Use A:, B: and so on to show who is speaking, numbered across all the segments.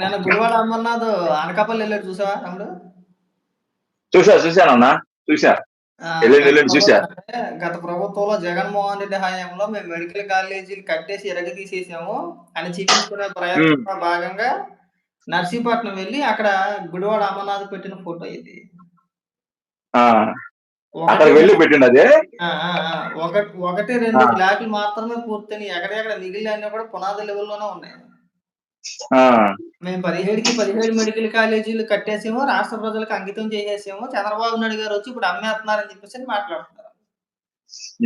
A: నేను గుడివాడ అమర్నాథ్ అనకాపల్లి వెళ్ళాడు చూసావా తమ్ముడు
B: చూసా చూసా
A: గత
B: వెళ్ళండి, చూసా.
A: అంటే గత ప్రభుత్వంలో జగన్మోహన్ రెడ్డి హయాంలో మేము మెడికల్ కాలేజీలు కట్టేసి ఎరగ తీసేసాము అని చూపించుకునే ప్రయత్నంలో భాగంగా నర్సీపట్నం వెళ్ళి అక్కడ గుడివాడ అమర్నాథ్ పెట్టిన ఫోటో ఇది.
B: అక్కడికి వెళ్ళి పెట్టిండు అదే?
A: ఒకటి రెండు. బ్లాక్లు మాత్రమే పూర్తయినాయి. ఎక్కడెక్కడ మిగిలిన కూడా పునాది లెవెల్లోనే ఉన్నాయి. మేము పదిహేడుకి పదిహేడు మెడికల్ కాలేజీలు కట్టేసాము రాష్ట్ర ప్రజలకు అంకితం చేసేసాము చంద్రబాబు నాయుడు గారు వచ్చి ఇప్పుడు అమ్మేస్తున్నారని చెప్పేసి మాట్లాడుతున్నారు.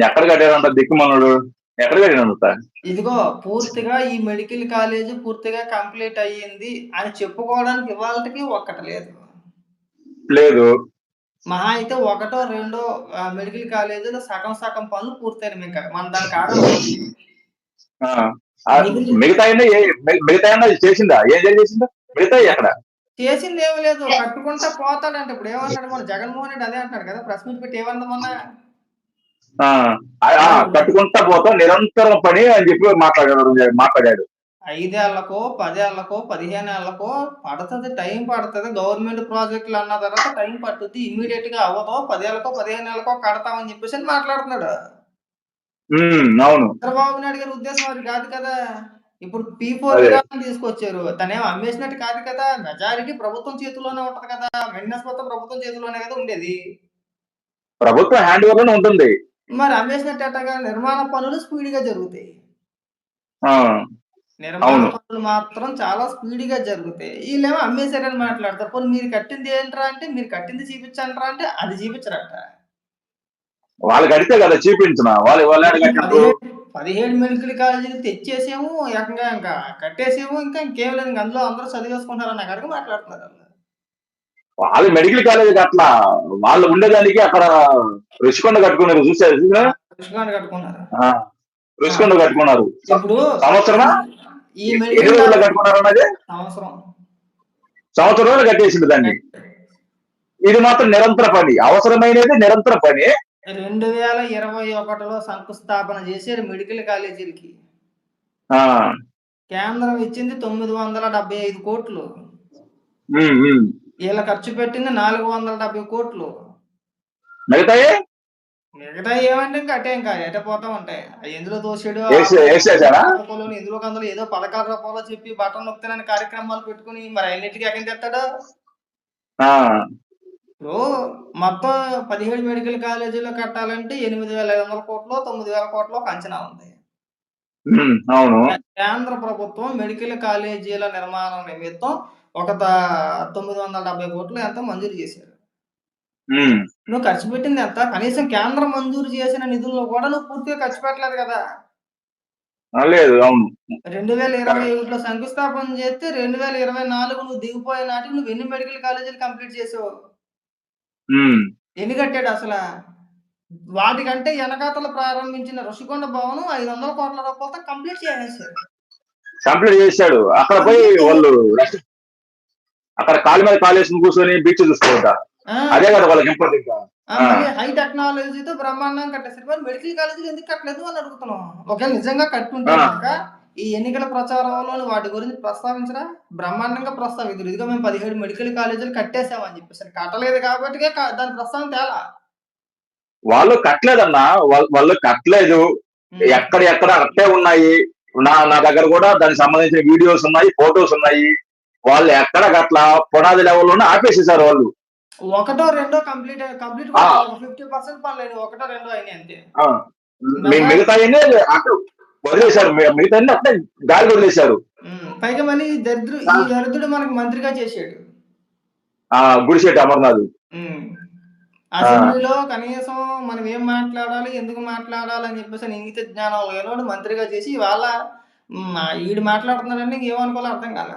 B: ఎక్కడ కట్టారంట దిక్కుమనుడు ఎక్కడ కట్టినంత
A: ఇదిగో పూర్తిగా ఈ మెడికల్ కాలేజీ పూర్తిగా కంప్లీట్ అయ్యింది అని చెప్పుకోవడానికి ఇవాళకి ఒక్కటి లేదు.
B: లేదు.
A: మహా అయితే ఒకటో రెండో మెడికల్ కాలేజీలో సగం సగం పనులు పూర్తయినాయి. మన
B: ఆ, ఆ, మిగతా మిగతా చేసిందా? ఏం చేసిందా? మిగతా ఎక్కడ
A: చేసింది ఏమీ లేదు కట్టుకుంటా పోతాడంటే ఇప్పుడు. ఏమంటాడు మన జగన్మోహన్ రెడ్డి అదే అంటాడు కదా ప్రెస్ మీట్ పెట్టి ఏమన్నా మొన్న?
B: కట్టుకుంటా పోతాం నిరంతరం పని అని చెప్పి మాట్లాడాడు మాట్లాడాడు.
A: ఐదేళ్ళకో పదేళ్ళకో పదిహేనేళ్ళకో పడుతుంది టైం పడుతుంది. గవర్నమెంట్ ప్రాజెక్టులు అన్న తర్వాత టైం పడుతుంది ఇమీడియట్గా అవ్వదో పదేళ్ళకో పదిహేనేళ్ళకో కడతామని చెప్పేసి అని మాట్లాడుతున్నాడు.
B: అవును.
A: చంద్రబాబు నాయుడు గారి ఉద్దేశం అది కాదు కదా. ఇప్పుడు పీ ఫోర్ తీసుకొచ్చారు. తనేం అమ్మేసినట్టు కాదు కదా. మెజారిటీ ప్రభుత్వం చేతిలోనే ఉంటది కదా. మెయింటెనెన్స్ మొత్తం ప్రభుత్వం చేతిలోనే కదా ఉండేది.
B: ప్రభుత్వం హ్యాండ్ ఓవర్లోనే ఉంటుంది.
A: మరి అమ్మేసినట్టు ఎట్టగా నిర్మాణ పనులు స్పీడ్గా జరుగుతాయి నిర్మాణ. పనులు మాత్రం చాలా స్పీడ్గా జరుగుతాయి. వీళ్ళేమో అమ్మేశారని మాట్లాడతారు. పోనీ మీరు కట్టింది ఏంట్రా అంటే మీరు కట్టింది చూపించంటారా అంటే అది చూపించరట.
B: వాళ్ళు కడితే కదా చూపించిన. వాళ్ళు వాళ్ళు కట్టారు
A: పదిహేడు మెడికల్ కాలేజీలు తెచ్చేసేమో ఏకంగా ఇంకా కట్టేసేమో ఇంకా ఇంకేం లేదు అందులో అందరూ చదివేసుకుంటారని అక్కడికి మాట్లాడుతున్నారు వాళ్ళు.
B: వాళ్ళు మెడికల్ కాలేజ్ అట్లా వాళ్ళు ఉండేదానికి అక్కడ రుషికొండ కట్టుకున్నారు చూసారు?
A: కృష్ణాన్ని కట్టుకున్నారు.
B: ఆ, రుషికొండ కట్టుకున్నారు.
A: ఇప్పుడు
B: సంవత్సరమా?
A: ఈ మెడికల్
B: కట్టుకున్నారు అన్నది?
A: సంవత్సరం.
B: సంవత్సరం కట్టేసింది దాన్ని. ఇది మాత్రం నిరంతర పని అవసరమైనది నిరంతర పని.
A: రెండు వేల ఇరవై ఒకటిలో శంకుస్థాపన చేశారు మెడికల్ కాలేజీలకి. కేంద్రం ఇచ్చింది తొమ్మిది వందల డెబ్బై ఐదు కోట్లు. వీళ్ళ ఖర్చు పెట్టింది నాలుగు వందల డెబ్బై కోట్లు.
B: మిగతాయి?
A: మిగతా ఏమంటే ఇంకా అటే ఇంకా ఎటే పోతా ఉంటాయి. ఎందులో
B: వేసేసారా?
A: ఇందులో అందులో ఏదో పథకాల రూపంలో చెప్పి బటన్ నొక్కుతానని కార్యక్రమాలు పెట్టుకుని మరి అన్నిటికీ ఎక్కడ తెస్తాడు ఇప్పుడు మొత్తం పదిహేడు మెడికల్ కాలేజీలో కట్టాలంటే ఎనిమిది వేల ఐదు వందల కోట్లు తొమ్మిది వేల కోట్లు ఒక అంచనా ఉంది.
B: అవును.
A: కేంద్ర ప్రభుత్వం మెడికల్ కాలేజీల నిర్మాణం నిమిత్తం ఒక తొమ్మిది వందల డెబ్బై కోట్లు ఎంత మంజూరు చేశారు. నువ్వు ఖర్చు పెట్టింది ఎంత? కనీసం కేంద్రం మంజూరు చేసిన నిధుల్లో కూడా నువ్వు పూర్తిగా ఖర్చు పెట్టలేదు కదా.
B: లేదు అవును.
A: రెండు వేల ఇరవై ఒకటిలో శంకుస్థాపన చేస్తే రెండు వేల ఇరవై నాలుగు నువ్వు దిగిపోయే నాటికి నువ్వు ఎన్ని మెడికల్ కాలేజీలు కంప్లీట్ చేసావు?
B: ఉమ్,
A: ఎన్ని కట్టాడు అసలు? వాటికంటే వెనకాతల ప్రారంభించిన ఋషికొండ భవనం ఐదు వందల కోట్ల రూపాయలతో కంప్లీట్ చేసేసారు
B: కంప్లీట్ చేశాడు అక్కడ పోయి వాళ్ళు అక్కడ కాలు మీద కాలేసుకుని కూర్చొని బీచ్ చూసుకుంటా.
A: ఆ,
B: అదే కదా వాళ్ళకి ఇంపార్టెంట్
A: ఆ, హై టెక్నాలజీతో బ్రహ్మాండంగా కట్టేసారు మరి మెడికల్ కాలేజీలు ఎందుకు కట్టలేదు అని అడుగుతున్నాం. ఒకవేళ నిజంగా కట్టుంటే
B: ఆ.
A: కనుక ఈ ఎన్నికల ప్రచారంలో వాటి గురించి ప్రస్తావించరా? బ్రహ్మాండంగా ప్రస్తావించారు ఇదిగో మేము పదిహేడు మెడికల్ కాలేజీలు కట్టేసామని చెప్పేసి. కట్టలేదు కాబట్టి దాని ప్రస్తావన తేలా?
B: వాళ్ళు కట్టలేదన్నా. వాళ్ళు వాళ్ళు కట్టలేదు. ఎక్కడ ఎక్కడ అట్టే ఉన్నాయి. నా నా దగ్గర కూడా దానికి సంబంధించిన వీడియోస్ ఉన్నాయి ఫొటోస్ ఉన్నాయి. వాళ్ళు ఎక్కడ గట్ల పునాది లెవెల్లోనే ఆపేసేసారు వాళ్ళు.
A: ఒకటో రెండో కంప్లీట్ కంప్లీట్. ఫిఫ్టీ పర్సెంట్ పనులేదు ఒకటో రెండో అయినాయి అంతే.
B: మిగతా వదిలేశారు. మిగతా అట్టే గాలి వదిలేశారు.
A: పైగా మళ్ళీ దరిద్రు ఈ దరిద్రుడు మనకు మంత్రిగా చేసాడు
B: ఆ గుడిశెట్టి అమర్నాథ్.
A: అసెంబ్లీలో కనీసం మనం ఏం మాట్లాడాలి ఎందుకు మాట్లాడాలి అని చెప్పేసి ఇంగిత జ్ఞానం లేనోడు మంత్రిగా చేసి వాళ్ళ ఈడు మాట్లాడుతున్నారని ఏమనుకోవాలో అర్థం కాల.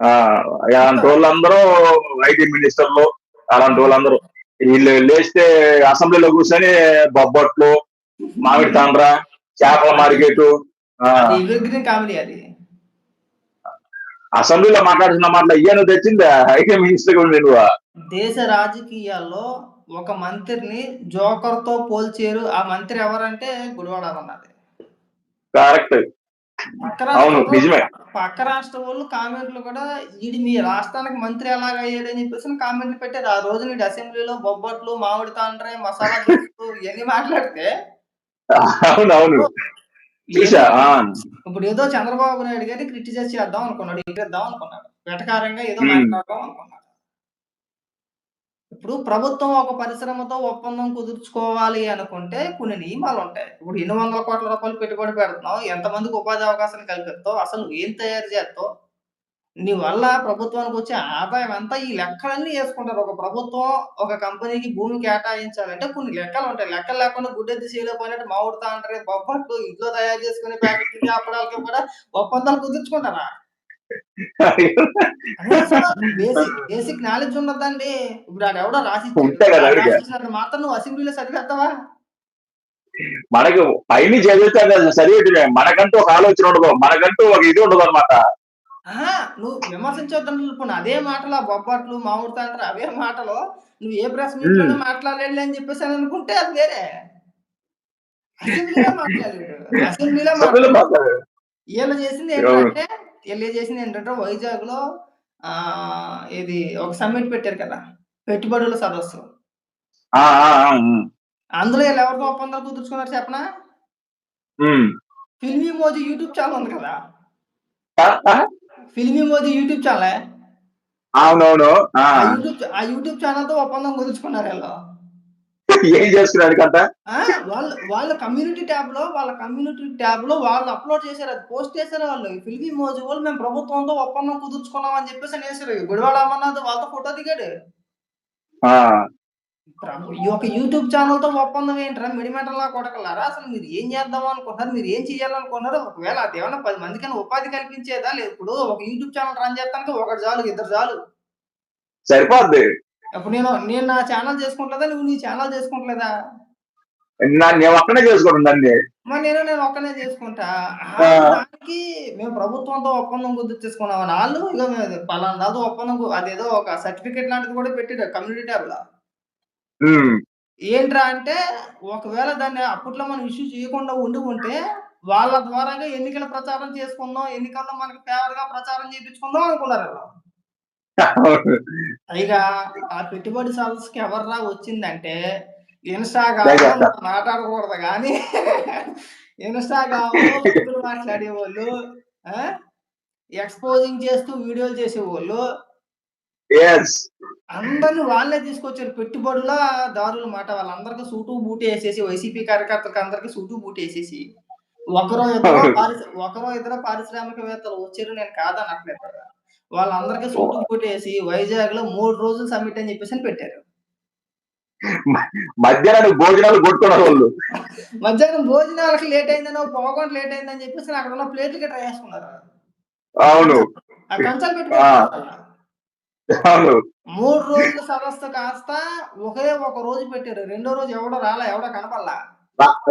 B: ఆ, అలాంటి వాళ్ళందరూ ఐటీ మినిస్టర్లు అలాంటి వాళ్ళందరూ. వీళ్ళు లేస్తే అసెంబ్లీలో కూర్చొని బొబ్బట్లు మామిడి తాండ్ర చేపల మార్కెట్ అసెంబ్లీలో మాట్లాడుతున్న మాటలు ఇయ్యను తెచ్చింది? ఐటీ మినిస్టర్ నువ్వు.
A: దేశ రాజకీయాల్లో ఒక మంత్రిని జోకర్తో పోల్చారు ఆ మంత్రి ఎవరంటే గుడివాడ అన్నది
B: కరెక్ట్.
A: పక్క
B: అవును నిజమే.
A: పక్క రాష్ట్రం వాళ్ళు కామెంట్లు కూడా ఈడు మీ రాష్ట్రానికి మంత్రి ఎలాగ అయ్యాడని చెప్పేసి కామెంట్లు పెట్టారు ఆ రోజు నీడు అసెంబ్లీలో బొబ్బట్లు మామిడి తాండ్రే మసాలా ఇవన్నీ మాట్లాడితే
B: అవును అవును చూసా
A: ఏదో
B: ఆ,
A: ఇప్పుడు ఏదో చంద్రబాబు నాయుడు గారిని క్రిటిసైజ్ చేద్దాం అనుకున్నాడు ఎగిరేద్దాం అనుకున్నాడు. వెటకారంగా ఏదో. మాట్లాడదాం అనుకున్నాడు. ఇప్పుడు ప్రభుత్వం ఒక పరిశ్రమతో ఒప్పందం కుదుర్చుకోవాలి అనుకుంటే కొన్ని నియమాలు ఉంటాయి. ఇప్పుడు ఎన్ని వందల కోట్ల రూపాయలు పెట్టుబడి పెడుతున్నావు ఎంతమందికి ఉపాధి అవకాశాలు కల్పిస్తావు అసలు ఏం తయారు చేస్తావు నీ వల్ల ప్రభుత్వానికి వచ్చే ఆదాయం అంతా ఈ లెక్కలన్నీ వేసుకుంటారు. ఒక ప్రభుత్వం ఒక కంపెనీకి భూమి కేటాయించాలంటే కొన్ని లెక్కలు ఉంటాయి. లెక్కలు లేకుండా గుడ్డెత్తి చేయలేకపోయినట్టు మామిడి అంటారు బొబ్బట్లు ఇంట్లో తయారు చేసుకునే ప్యాకెట్లు వ్యాపారాలకి కూడా ఒప్పందాలు కుదుర్చుకుంటారా? బేసిక్ బేసిక్ నాలెడ్జ్ ఉండదండి ఇప్పుడు ఎవడో రాసి మాత్రం నువ్వు అసెంబ్లీలో చదివేస్తావా
B: మనకి పైన చదివితే అది చదివేటివే మనకంటూ ఒక ఆలోచన ఉండదు. మనకంటూ ఒక ఇది ఉండదు అనమాట
A: ఆహా, నువ్వు విమర్శించొద్దంటే ఇప్పుడు అదే మాటలు ఆ బొబ్బట్లు మామిడి తాండ్రు అవే మాటలు. నువ్వు ఏ ప్రెస్ మీట్లోనే మాట్లాడలేదు అని చెప్పేసి అని అనుకుంటే అది వేరే. అసెంబ్లీలో మాట్లాడాడు అసెంబ్లీలో మాట్లాడాడు
B: మాట్లాడారు
A: చేసింది ఏంటంటే వీళ్ళు చేసింది ఏంటంటే వైజాగ్లో ఆ ఇది ఒక సమ్మిట్ పెట్టారు కదా పెట్టుబడుల సదస్సు.
B: ఆ, ఆ, ఆ, ఉమ్,
A: అందులో వీళ్ళు ఎవరితో ఒప్పందాలు కుదుర్చుకున్నారు చెప్పనా. ఫిల్మీ మోదీ యూట్యూబ్ ఛానల్ ఉంది కదా.
B: ఆ, ఆ,
A: ఫిల్మీ మోదీ యూట్యూబ్ ఛానల్?
B: అవునవును. ఆ,
A: యూట్యూబ్ ఛానల్తో ఒప్పందం కుదుర్చుకున్నారు వీళ్ళు.
B: ఏం చేస్తున్నాడు కంట
A: ఆ, వాళ్ళు వాళ్ళ కమ్యూనిటీ ట్యాబ్లో వాళ్ళ కమ్యూనిటీ ట్యాబ్లో వాళ్ళు అప్లోడ్ చేశారు అది పోస్ట్ చేశారు వాళ్ళు. ఫిల్మీ మోజీ వాళ్ళు మేము ప్రభుత్వంతో ఒప్పందం కుదుర్చుకున్నాం అని చెప్పేసి అని వేశారు గుడివాడ అమర్నాథ్ వాళ్ళతో ఫోటో దిగాడు. ఈ యొక్క యూట్యూబ్ ఛానల్తో ఒప్పందం ఏంటరా? మిడిమెటల్లా కొడకలారా? అసలు మీరు ఏం చేద్దాం అనుకుంటున్నారు? మీరు ఏం చేయాలనుకున్నారు ఒకవేళ అది ఏమన్నా పది మందికైనా ఉపాధి కల్పించేదా? లేదు ఇప్పుడు ఒక యూట్యూబ్ ఛానల్ రన్ చేస్తానికి ఒకటి చాలు ఇద్దరు చాలు.
B: సరిపోద్ది.
A: ఇప్పుడు నేను నేను నా ఛానల్ చేసుకుంటలేదా? నువ్వు నీ ఛానల్ చేసుకుంటలేదా?
B: నేను ఒక్కనే
A: మరి నేను నేను ఒక్కనే చేసుకుంటా. దానికి మేము ప్రభుత్వంతో ఒప్పందం కుదుర్చేసుకున్నాం వాళ్ళు ఇక పలానా దాంతో ఒప్పందం అదేదో ఒక సర్టిఫికేట్ లాంటిది కూడా పెట్టాడు కమ్యూనిటీ ట్యాబ్ ఏంట్రా అంటే ఒకవేళ దాన్ని అప్పట్లో మనం ఇష్యూ చేయకుండా ఉండి ఉంటే వాళ్ళ ద్వారాగా ఎన్నికల ప్రచారం చేసుకుందాం ఎన్నికల్లో మనకి ఫేవర్గా ప్రచారం చేయించుకుందాం అనుకున్నారు. పైగా ఆ పెట్టుబడి సదస్సుకి ఎవర్రా వచ్చిందంటే ఇన్స్టాగ్రామ్. మాట్లాడకూడదు కానీ ఇన్స్టాగ్రామ్లో మాట్లాడే వాళ్ళు ఎక్స్పోజింగ్ చేస్తూ వీడియోలు చేసేవాళ్ళు
B: ఎస్
A: అందరిని వాళ్ళే తీసుకొచ్చారు. పెట్టుబడుల దారులు మాట. వాళ్ళందరికీ సూటు బూటి వేసేసి వైసీపీ కార్యకర్తలకు అందరికి సూటు బూటి వేసేసి ఒకరో ఇద్దరు ఒకరో ఇద్దరు పారిశ్రామికవేత్తలు వచ్చారు నేను కాదనట్లేదు. వాళ్ళందరికీ సూటు బూటి వేసి వైజాగ్లో మూడు రోజులు సమ్మిట్ అని చెప్పేసి పెట్టారు.
B: మధ్యాహ్నం భోజనాలు కొట్టుకున్నారు వాళ్ళు.
A: మధ్యాహ్నం భోజనాలకు లేట్ అయిందని పోగొంట లేట్ అయిందని చెప్పేసి అక్కడ ఉన్న ప్లేట్లు ట్రై చేసుకున్నారు.
B: అవును.
A: కంచాలు పెట్టుకున్నారు. మూడు రోజుల సదస్సు కాస్త ఒకే ఒక రోజు పెట్టారు. రెండో రోజు ఎవడో రాలా ఎవడో కనపడలా.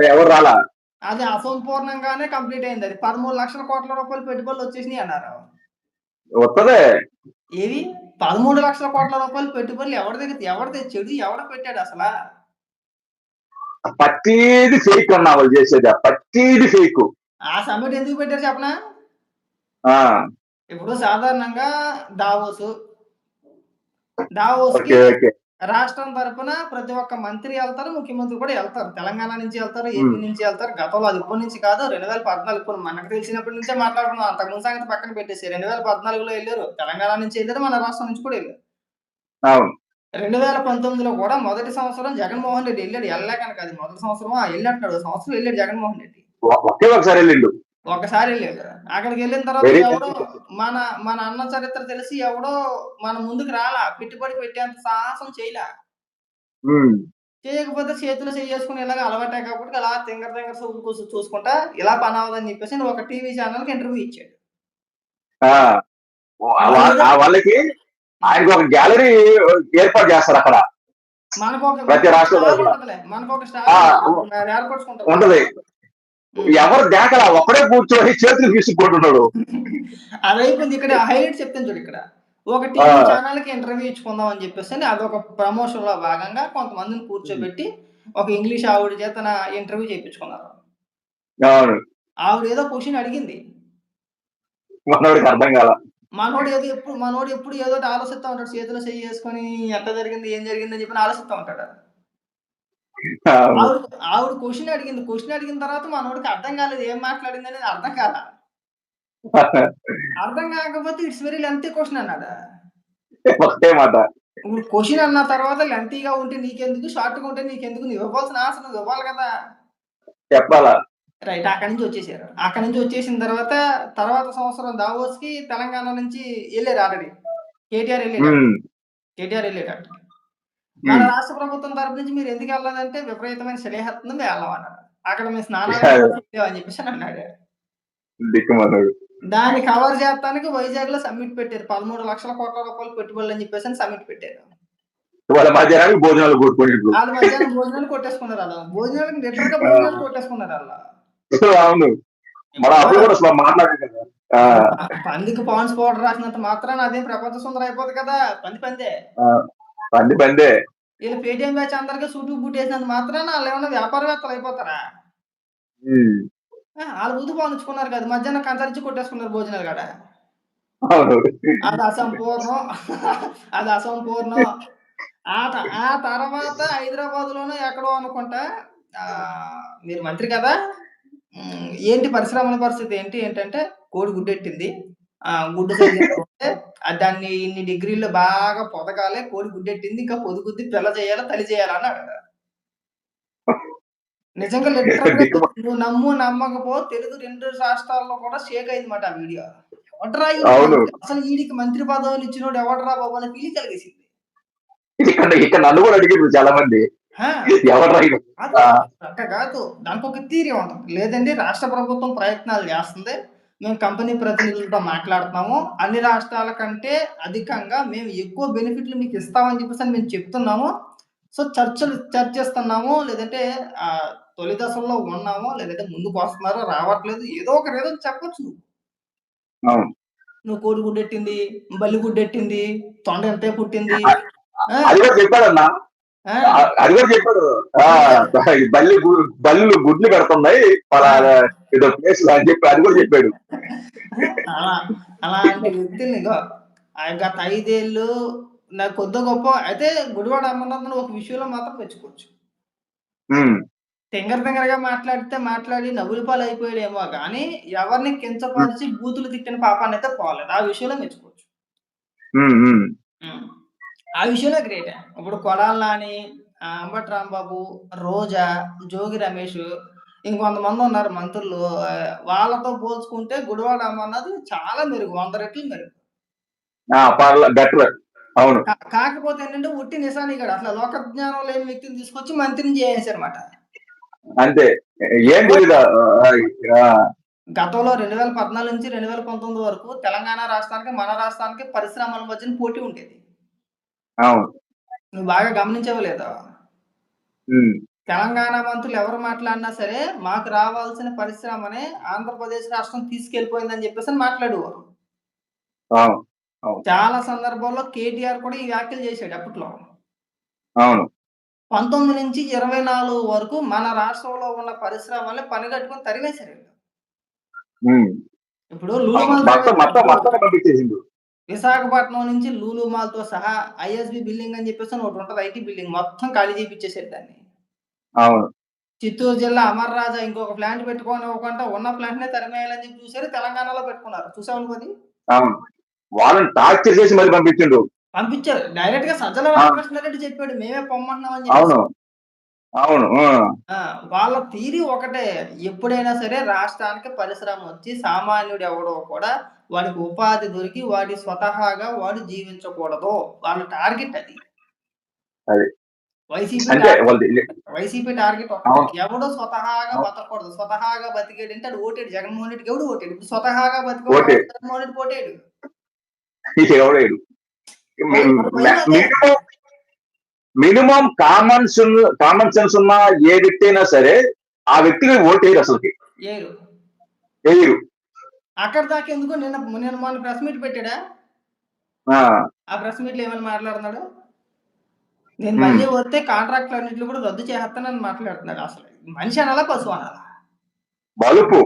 B: ఎవరు రాలా?
A: అది అసంపూర్ణంగానే కంప్లీట్ అయింది. అది పదమూడు లక్షల కోట్ల రూపాయలు పెట్టుబడులు వచ్చేసినాయి అన్నారు.
B: వస్తుంది?
A: ఏవి? పదమూడు లక్షల కోట్ల రూపాయలు పెట్టుబడులు ఎవరి దగ్గర ఎవరి తెచ్చాడు ఎవడ పెట్టాడు అసలు?
B: ప్రతిది ఫేక్ అన్నా వాళ్ళు చేసేది. ప్రతిది ఫేక్
A: ఆ సమ్మిట్ ఎందుకు పెట్టారు చెప్పనా?
B: ఆ.
A: ఇప్పుడు సాధారణంగా దావోస్
B: దావోస్కి
A: రాష్ట్రం తరపున ప్రతి ఒక్క మంత్రి వెళ్తారు ముఖ్యమంత్రి కూడా వెళ్తారు. తెలంగాణ నుంచి వెళ్తారు ఏపీ నుంచి వెళ్తారు గతంలో అది ఇప్పటి నుంచి కాదు రెండు వేల పద్నాలుగు మనకు తెలిసినప్పటి నుంచే మాట్లాడుకున్నాం. అంతకు ముందు సంగతి పక్కన పెట్టేసి రెండు వేల పద్నాలుగులో వెళ్ళారు. తెలంగాణ నుంచి వెళ్ళారు మన రాష్ట్రం నుంచి కూడా వెళ్ళారు. రెండు వేల పంతొమ్మిదిలో కూడా మొదటి సంవత్సరం జగన్మోహన్ రెడ్డి వెళ్ళాడు. వెళ్ళా కనుక అది మొదటి సంవత్సరం వెళ్ళినట్టున్నాడు. సంవత్సరం వెళ్ళాడు జగన్మోహన్ రెడ్డి.
B: ఒకే ఒకసారి వెళ్ళిండు.
A: ఒకసారి వెళ్ళాడు. అక్కడికి వెళ్ళిన తర్వాత ఎవడో మన మన అన్న చరిత్ర తెలిసి ఎవడో మన ముందుకు రాలా. పెట్టుబడి పెట్టేంత సాహసం చేయలే. చేయకపోతే చేతులు చేసుకుని ఇలాగ అలవాటే కాబట్టి అలా తింగర తింగర చూపు కూసు చూసుకుంటా ఇలా పని అవ్వదని చెప్పేసి ఒక టీవీ ఛానల్కి ఇంటర్వ్యూ ఇచ్చాడు.
B: వాళ్ళకి ఆయనకు ఒక గ్యాలరీ ఏర్పాటు చేస్తారు అక్కడ.
A: మనకు ఒక. మనకు ఒక
B: ఆ,
A: స్టాల్ ఏర్పరచుకుంటాం
B: ఉంటది. ఎవరు దేకలా? ఒక్కడే కూర్చొని చేతులు తీసుకుంటున్నాడు
A: అది అయిపోయింది ఇక్కడ హైలైట్ చెప్తాను చూడు ఇక్కడ. ఒక టీవీ. ఛానల్కి ఇంటర్వ్యూ ఇచ్చుకుందాం అని చెప్పేసి అని అదొక ప్రమోషన్లో భాగంగా కొంతమందిని కూర్చోబెట్టి ఒక ఇంగ్లీష్ ఆవిడ చేత ఇంటర్వ్యూ చేయించుకున్నారు. ఆవిడ ఏదో క్వశ్చన్ అడిగింది.
B: మనోడికి అర్థం కాల.
A: మనోడు ఏదో ఎప్పుడు మనోడు ఎప్పుడు ఏదో ఆలోచిస్తా ఉంటాడు. చేతిలో చెయ్యి వేసుకొని ఎంత జరిగింది ఏం జరిగింది అని చెప్పి ఆలోచిస్తా ఉంటాడు. ఆవిడ క్వశ్చన్ అడిగింది. క్వశ్చన్ అడిగిన తర్వాత మనోడికి అర్థం కాలేదు. ఏం మాట్లాడింది అనేది అర్థం కాల? అర్థం కాకపోతే ఇట్స్ వెరీ లెంతీ క్వశ్చన్ అన్నాడు?
B: ఒకటే మాట.
A: ఇప్పుడు క్వశ్చన్ అన్న తర్వాత లెంతీగా ఉంటే నీకెందుకు? షార్ట్గా ఉంటే నీకెందుకు? నువ్వు ఇవ్వాల్సిన ఆన్సర్ నువ్వు ఇవ్వాలి కదా?
B: చెప్పాలా?
A: రైట్ అక్కడి నుంచి వచ్చేసారు. అక్కడి నుంచి వచ్చేసిన తర్వాత తర్వాత సంవత్సరం దావోస్కి తెలంగాణ నుంచి వెళ్ళారు ఆల్రెడీ. కేటీఆర్ వెళ్ళాడు.
B: ఉమ్,
A: కేటీఆర్ వెళ్ళేటట్టు మన. రాష్ట్ర ప్రభుత్వం తరపు నుంచి మీరు ఎందుకు వెళ్ళాలంటే విపరీతమైన శ్రేహత్నం వెళ్ళమన్నారు అక్కడ మీ స్నానాలు అని చెప్పేసి అని అన్నాడు. దాన్ని కవర్ చేస్తానికి వైజాగ్లో సమ్మిట్ పెట్టారు. పదమూడు లక్షల కోట్ల రూపాయలు పెట్టుబడులు అని చెప్పేసి సమ్మిట్ పెట్టారు.
B: వాళ్ళ మధ్యాహ్నానికి భోజనాలు కొట్టుకుని
A: వాళ్ళ మధ్యాహ్నం భోజనాలు కొట్టేసుకున్నారు అలా. భోజనాలకు గా భోజనాలు కొట్టేసుకున్నారు అలా.
B: అవును.
A: పందికి పాన్స్ పౌడర్ రాసినంత మాత్రాన అదేం ప్రపంచ సుందరం అయిపోతుంది కదా. పంది పందే.
B: పంది పందే
A: వీళ్ళు పేటిఎం బ్యాచ్ అందరికీ సూటు బూట్ వేసినంత మాత్రాన వాళ్ళు ఏమైనా వ్యాపారవేత్తలు అయిపోతారా? వాళ్ళు బుద్ధి పాలించుకున్నారు కదా మధ్యాహ్నం కంచరించి కొట్టేసుకున్నారు భోజనాలు కాడ.
B: అవును.
A: అది అసంపూర్ణం అది అసంపూర్ణం ఆ ఆ తర్వాత హైదరాబాద్ లోనో ఎక్కడో అనుకుంటా మీరు మంత్రి కదా ఏంటి పరిశ్రమల పరిస్థితి ఏంటి? ఏంటంటే కోడి గుడ్డెట్టింది. ఆ గుడ్డు ఆ దాన్ని ఇన్ని డిగ్రీల్లో బాగా పొదగాలి కోడి గుడ్డెట్టింది ఇంకా పొదుగుద్ది పిల్ల చేయాలి తల్లి చేయాలి అన్నాడు నిజంగా literally గా నువ్వు నమ్ము నమ్మకపో తెలుగు రెండు రాష్ట్రాల్లో కూడా షేక్ అయింది మాట ఆ వీడియో ఎవడరా. అసలు వీడికి మంత్రి పదవులు ఇచ్చినోడు ఎవడరా బాబు అని ఫీలింగ్ కలిగేసింది.
B: ఇక్కడ ఇక్కడ నన్ను కూడా అడిగారు చాలా మంది
A: కాదు, దానికి ఒక థీరీ ఉంటుంది. లేదండి రాష్ట్ర ప్రభుత్వం ప్రయత్నాలు చేస్తుంది. మేము కంపెనీ ప్రతినిధులతో మాట్లాడుతున్నాము. అన్ని రాష్ట్రాల కంటే అధికంగా మేము ఎక్కువ బెనిఫిట్లు మీకు ఇస్తామని చెప్పేసి మేము చెప్తున్నాము. సో చర్చలు చర్చిస్తున్నాము లేదంటే ఆ తొలి దశల్లో ఉన్నాము. లేదంటే ముందుకు వస్తున్నారు రావట్లేదు. ఏదో ఒక రీజన్ చెప్పొచ్చు నువ్వు. నువ్వు కోడి గుడ్డెట్టింది? బల్లి గుడ్డెట్టింది? తొండ ఎంతే పుట్టింది? ఆ,
B: అది కూడా చెప్పాడన్నా
A: ఆ,
B: ఆ, అది కూడా చెప్పాడు. బల్లి బల్లులు గుడ్లు పెడుతున్నాయి ఏదో ప్లేస్ అని చెప్పి అది కూడా చెప్పాడు.
A: అలా అలాంటి ఆ గత ఐదేళ్ళు నాకు కొద్ది గొప్ప అయితే గుడివాడ అమ్మన్నతను ఒక విషయంలో మాత్రం మెచ్చుకోవచ్చు.
B: ఉమ్,
A: తెంగర తెంగరగా మాట్లాడితే మాట్లాడి నవ్వుల పాలు అయిపోయాడేమో కానీ ఎవరిని కించపరిచి బూతులు తిట్టిన పాపాన్ని అయితే పోలేదు. ఆ విషయంలో మెచ్చుకోవచ్చు. ఆ విషయంలో గ్రేట్. ఇప్పుడు కొడాల నాని ఆ, అంబటి రాంబాబు రోజా జోగి రమేష్ ఇంకొంతమంది ఉన్నారు మంత్రులు. వాళ్ళతో పోల్చుకుంటే గుడివాడ అమ్మన్నది చాలా మెరుగు వంద రెట్లు మెరుగు.
B: అవును.
A: కాకపోతే ఏంటంటే ఉట్టి నిశాని గడు అసలు లోక జ్ఞానం లేని వ్యక్తిని తీసుకొచ్చి మంత్రిని చేసేసారన్నమాట
B: అంతే. ఏం
A: గతంలో రెండు వేల పద్నాలుగు నుంచి రెండు వేల పంతొమ్మిది వరకు తెలంగాణ రాష్ట్రానికి మన రాష్ట్రానికి పరిశ్రమల మధ్యన పోటీ ఉండేది.
B: అవును.
A: నువ్వు బాగా గమనించవలేదా? తెలంగాణ మంత్రులు ఎవరు మాట్లాడినా సరే మాకు రావాల్సిన పరిశ్రమనే ఆంధ్రప్రదేశ్ రాష్ట్రం తీసుకెళ్ళిపోయిందని చెప్పేసి మాట్లాడేవారు. చాలా సందర్భాల్లో కేటీఆర్ కూడా ఈ వ్యాఖ్యలు చేశాడు అప్పట్లో.
B: అవును.
A: పంతొమ్మిది నుంచి ఇరవై నాలుగు వరకు మన రాష్ట్రంలో ఉన్న పరిశ్రమల్ని పని కట్టుకొని తరివేశారు. ఇప్పుడు విశాఖపట్నం నుంచి లూలుమాల్తో సహా ఐఎస్బి బిల్డింగ్ అని చెప్పేసి ఒకటి ఉంటుంది ఐటీ బిల్డింగ్. మొత్తం ఖాళీ చేయించేసారు దాన్ని.
B: అవును.
A: చిత్తూరు జిల్లా అమర్ రాజా ఇంకొక ప్లాంట్ పెట్టుకొని ఇవ్వకుండా ఉన్న ప్లాంట్ నే తరిమేయాలని చెప్పి చూసారు తెలంగాణలో పెట్టుకున్నారు. పది
B: అవును. వాళ్ళని టార్చర్ చేసి మరి పంపించిండు.
A: పంపించారు. డైరెక్ట్గా సజ్జల. రామకృష్ణారెడ్డి చెప్పాడు మేమే పొమ్మంటున్నాం అని
B: అవును.
A: చెప్పి
B: అవును
A: వాళ్ళ తీరి ఒకటే. ఎప్పుడైనా సరే రాష్ట్రానికి పరిశ్రమ వచ్చి సామాన్యుడు ఎవడో కూడా వాడికి ఉపాధి దొరికి వాడి స్వతహాగా వాడు జీవించకూడదు. వాళ్ళ టార్గెట్ అది.
B: అది.
A: వైసీపీ టార్గెట్ ఎవడో స్వతహాగా. బతకూడదు. స్వతహాగా బతికేడు అంటే ఓటేడు. జగన్మోహన్ రెడ్డికి ఎవడు ఓటేడు? ఇప్పుడు స్వతహాగా
B: ఓటేడు.
A: బతికే Jaganmohan Reddy ఓటేడు.
B: ఎవడేడు minimum common common sense ఉన్న ఏ వ్యక్తి అయినా సరే ఆ వ్యక్తికి ఓటు వేయరు అసలుకి.
A: ఏరు.
B: వేయరు
A: అక్కడ దాకా ఎందుకు? నిన్న నిన్న మొన్న ప్రెస్ మీట్ పెట్టాడా?
B: ఆ,
A: ఆ ప్రెస్ మీట్లో ఏమని మాట్లాడుతున్నాడు? నేను. మళ్ళీ వస్తే కాంట్రాక్ట్ అన్నింటిలో కూడా రద్దు చేస్తానని మాట్లాడుతున్నాడు అసలు. మనిషి అనాలా పశువు అనాలా?
B: బలుపు.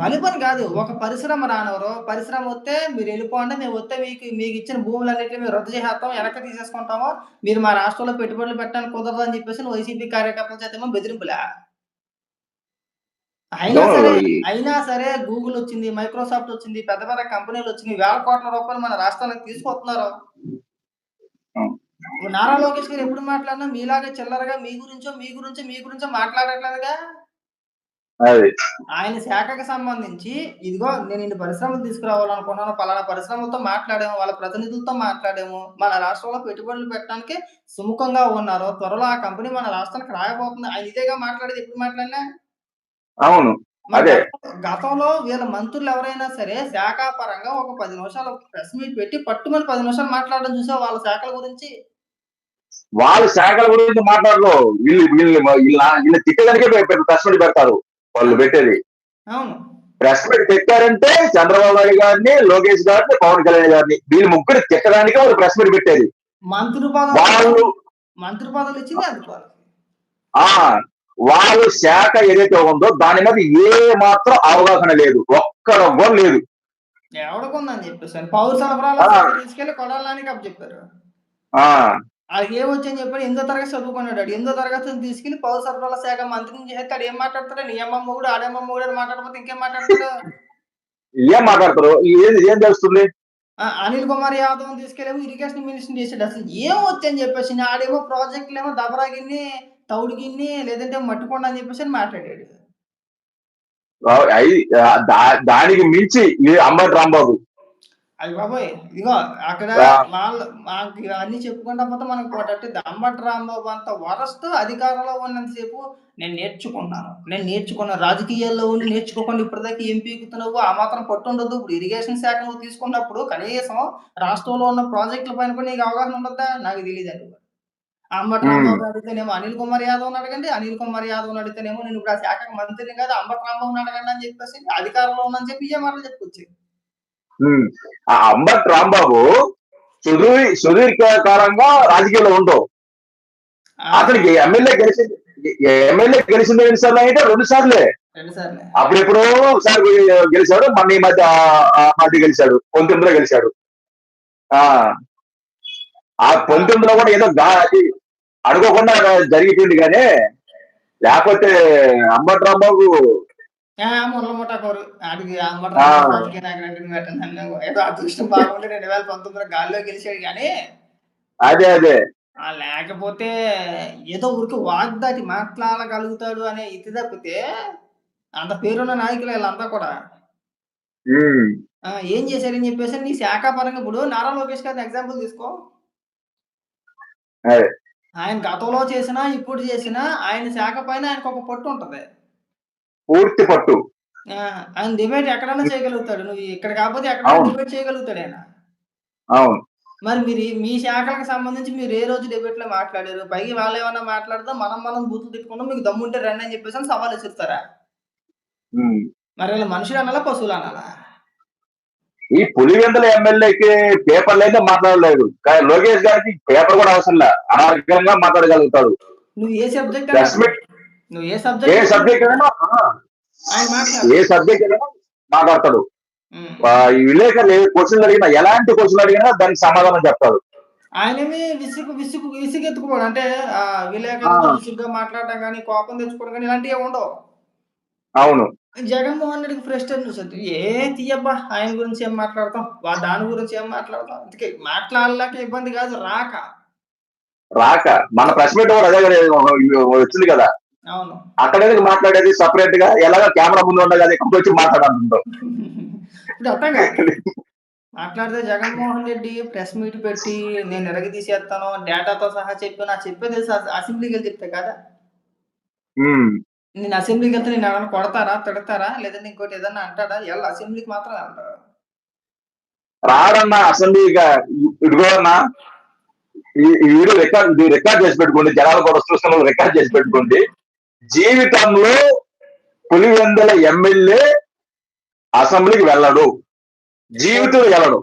A: బలి పని కాదు ఒక పరిశ్రమ రానవరు. పరిశ్రమ వస్తే మీరు వెళ్ళిపోండి మేము వస్తే మీకు మీకు ఇచ్చిన భూములన్నింటినీ మేము రద్దు చేసేస్తాం వెనక్కి తీసేసుకుంటాము. మీరు మా రాష్ట్రంలో పెట్టుబడులు పెట్టడానికి కుదరదు అని చెప్పేసి వైసీపీ కార్యకర్తల చేతేమో బెదిరింపులే? అయినా సరే అయినా సరే గూగుల్ వచ్చింది మైక్రోసాఫ్ట్ వచ్చింది పెద్ద పెద్ద కంపెనీలు వచ్చింది వేల కోట్ల రూపాయలు మన రాష్ట్రానికి తీసుకొస్తున్నారు. నారా లోకేష్ గారు ఎప్పుడు మాట్లాడినా మీలాగే చిల్లరగా మీ గురించో మీ గురించో మీ గురించో మాట్లాడట్లేదుగా? ఆయన శాఖకి సంబంధించి ఇదిగో నేను ఇన్ని పరిశ్రమలు తీసుకురావాలనుకున్నాను పలానా పరిశ్రమలతో మాట్లాడాము వాళ్ళ ప్రతినిధులతో మాట్లాడాము మన రాష్ట్రంలో పెట్టుబడులు పెట్టడానికి సుముఖంగా ఉన్నారు త్వరలో ఆ కంపెనీ మన రాష్ట్రానికి రాయబోతుంది ఆయన ఇదేగా మాట్లాడేది ఎప్పుడు మాట్లాడినా?
B: అవును. అదే.
A: గతంలో వీళ్ళ మంత్రులు ఎవరైనా సరే శాఖ పరంగా ఒక పది నిమిషాలు ప్రెస్ మీట్ పెట్టి పట్టుమని పది నిమిషాలు మాట్లాడడం చూసా వాళ్ళ శాఖల గురించి?
B: వాళ్ళ శాఖల గురించి మాట్లాడరు. వీళ్ళు వీళ్ళు వీళ్ళ వీళ్ళు తిట్టడానికే ప్రెస్ మీట్ పెడతారు. వాళ్ళు పెట్టేది. ప్రెస్ మీట్ పెట్టారంటే చంద్రబాబు నాయుడు గారిని లోకేష్ గారిని పవన్ కళ్యాణ్ గారిని వీళ్ళు ముగ్గురు తిట్టడానికే వాళ్ళు ప్రెస్ మీట్ పెట్టేది.
A: మంత్రి
B: వాళ్ళు
A: మంత్రి పదవులు ఇచ్చింది అది వాళ్ళకి.
B: ఆ వాళ్ళ శాఖ ఏదైతే ఉందో దాని మీద ఏ మాత్రం అవగాహన లేదు. ఒక్కడ కూడా లేదు.
A: ఎవడికుందని చెప్పేసి పౌర సరఫరాల. శాఖ తీసుకెళ్ళి కొడాలని చెప్పారు.
B: ఆ
A: వాళ్ళకి ఏమొచ్చని చెప్పాడు ఎందో తరగతి చదువుకున్నాడు వాడు. ఎందో తరగతి తీసుకెళ్ళి పౌర సరఫరాల శాఖ మంత్రిని చేస్తాడు ఏం మాట్లాడతాడు? నీ అమ్మ మొగుడు ఆడమ్మ అని మాట్లాడకపోతే ఇంకేం మాట్లాడతాడు?
B: ఏం మాట్లాడతారు? ఏం తెలుస్తుంది?
A: అనిల్ కుమార్ యాదవ్ తీసుకెళ్ళేమో ఇరిగేషన్ మినిస్టర్ చేసాడు అసలు ఏం వచ్చని చెప్పేసి ఆడేమో ప్రాజెక్టులు ఏమో దబరాగిన్ని తౌడిగిన్ని లేదంటే మట్టుకొండ అని చెప్పేసి అని మాట్లాడాడు.
B: దానికి మించి అంబటి రాంబాబు
A: అది బాబోయ్ ఇదిగో అక్కడ. వాళ్ళు మాకు అన్ని చెప్పుకుంటా పోతే మనకు పోటీ దమ్మటి రాంబాబు అంత వరస్ట్ అధికారంలో ఉన్నంతసేపు నేను నేర్చుకున్నాను నేను నేర్చుకున్నాను రాజకీయాల్లో ఉండి నేర్చుకోకుండా ఇప్పటిదాకా ఏం పీకుతున్నావు ఆ మాత్రం పట్టు ఉండదు ఇప్పుడు ఇరిగేషన్ శాఖ నువ్వు తీసుకున్నప్పుడు కనీసం రాష్ట్రంలో ఉన్న ప్రాజెక్టుల పైన కూడా నీకు అవగాహన ఉండద్దా నాకు తెలియదు అంబటి
B: మ్మ్.
A: రాంబాబు అడిగితేనేమో అనిల్ కుమార్ యాదవ్ అడగండి అనిల్ కుమార్ యాదవ్ అడిగితేనేమో నేను ఇప్పుడు ఆ శాఖకు మంత్రిని కాదు అంబటి రాంబాబు అడగండి అని చెప్పేసి అధికారంలో ఉందని చెప్పి ఏ మాటలు చెప్పుకొచ్చి
B: ఉమ్. ఆ అంబటి రాంబాబు సుదీ సుదీర్ఘకాలంగా రాజకీయాల్లో ఉండవు అతనికి ఎమ్మెల్యే గెలిచింది ఎమ్మెల్యే గెలిచింది ఎన్ని సార్లు అయితే రెండు సార్లే. అప్పుడెప్పుడో ఒకసారి గెలిచాడు మన ఈ మధ్య పార్టీ గెలిచాడు పంతొమ్మిదిలో గెలిచాడు. ఆ. ఆ పంతొమ్మిదిలో కూడా ఏదో అనుకోకుండా జరిగిపోయింది కానీ లేకపోతే అంబటి రాంబాబు
A: ఆడికి. ఏదో అదృష్టం బాగుండి రెండు వేల పంతొమ్మిదిలో గాల్లో గెలిచాడు కానీ
B: అదే అదే.
A: లేకపోతే ఏదో ఊరికి వాగ్దాటి మాట్లాడగలుగుతాడు అనే ఇది తప్పితే అంత పేరున్న నాయకులు వీళ్ళంతా కూడా. ఏం చేశారని చెప్పేసి నీ శాఖ పరంగా ఇప్పుడు నారా లోకేష్ గారిని ఎగ్జాంపుల్ తీసుకో. ఆయన గతంలో చేసినా ఇప్పుడు చేసినా ఆయన శాఖ పైన ఆయనకు ఒక పొట్టు ఉంటది.
B: పూర్తి పట్టు.
A: ఆయన డిబేట్ ఎక్కడైనా చేయగలుగుతాడు. నువ్వు ఇక్కడ కాకపోతే ఎక్కడైనా
B: అవును.
A: డిబేట్ చేయగలుగుతాడు ఆయన.
B: అవును.
A: మరి మీరు మీ శాఖలకు సంబంధించి మీరు ఏ రోజు డిబేట్లో మాట్లాడారు? పైకి వాళ్ళు ఏమన్నా మాట్లాడితే మనం మనం బూతులు తిట్టుకున్నాం మీకు దమ్ముంటే రండి అని చెప్పేసి సవాల్
B: ఉమ్.
A: మరి వీళ్ళు మనుషులు అనాలా పశువులు అనాలా?
B: ఈ పులివెందుల ఎమ్మెల్యేకి పేపర్లు అయితే మాట్లాడలేదు. కానీ లోకేష్ గారికి పేపర్ కూడా అవసరం లే. అనార్గంగా మాట్లాడగలుగుతాడు.
A: నువ్వు ఏ సబ్జెక్ట్ నువ్వు ఏ
B: ఏ
A: సబ్జెక్ట్
B: సబ్జెక్ట్ అయినా
A: ఆయన మాట్లాడు.
B: ఏ సబ్జెక్ట్ అయినా మాట్లాడతాడు. విలేకరులు ఏ క్వశ్చన్లు అడిగినా ఎలాంటి క్వశ్చన్ అడిగినా దానికి సమాధానం చెప్తాడు.
A: ఆయనేమి విసుగు విసుగు విసుగెత్తుకోవడం అంటే ఆ విలేకరులతో
B: ఆ.
A: విసుగ్గా మాట్లాడడం కానీ కోపం తెచ్చుకోవడం కానీ ఇలాంటివి ఉండవు.
B: అవును.
A: జగన్మోహన్ రెడ్డికి ఫ్రెస్టేజ్ చూసండి ఏ తీయబ్బా ఆయన గురించి ఏం మాట్లాడతాం? వా దాని గురించి ఏం మాట్లాడతాం? అందుకే మాట్లాడలేక ఇబ్బంది కాదు రాక.
B: రాక. మన ప్రెస్ మీట్ కూడా అదే వచ్చింది కదా.
A: అవును.
B: అక్కడ ఎందుకు మాట్లాడేది సపరేట్గా ఎలాగో కెమెరా ముందు కదా ఇక్కడికి వచ్చి మాట్లాడాలంటాం
A: ఇప్పుడు అర్థం కాదు. మాట్లాడితే జగన్మోహన్ రెడ్డి ప్రెస్ మీట్ పెట్టి నేను ఎరగ తీసేస్తాను డేటాతో సహా చెప్పి నా చెప్పేది అసెంబ్లీకి వెళ్ళి చెప్తే కదా. నేను అసెంబ్లీకి వెళ్తే నేను ఎవరైనా కొడతారా తిడతారా? లేదంటే ఇంకోటి ఏదన్నా అంటాడా? ఎలా అసెంబ్లీకి మాత్రం అంటారు.
B: రాడన్నా అసెంబ్లీగా ఇదిగో అన్నా ఈ వీడియో రికార్డ్ రికార్డ్ చేసి పెట్టుకోండి జనాలు కూడా చూస్తున్న వాళ్ళు రికార్డ్ చేసి పెట్టుకోండి. జీవితంలో పులివెందుల ఎమ్మెల్యే అసెంబ్లీకి వెళ్ళడు. జీవితం వెళ్ళడు.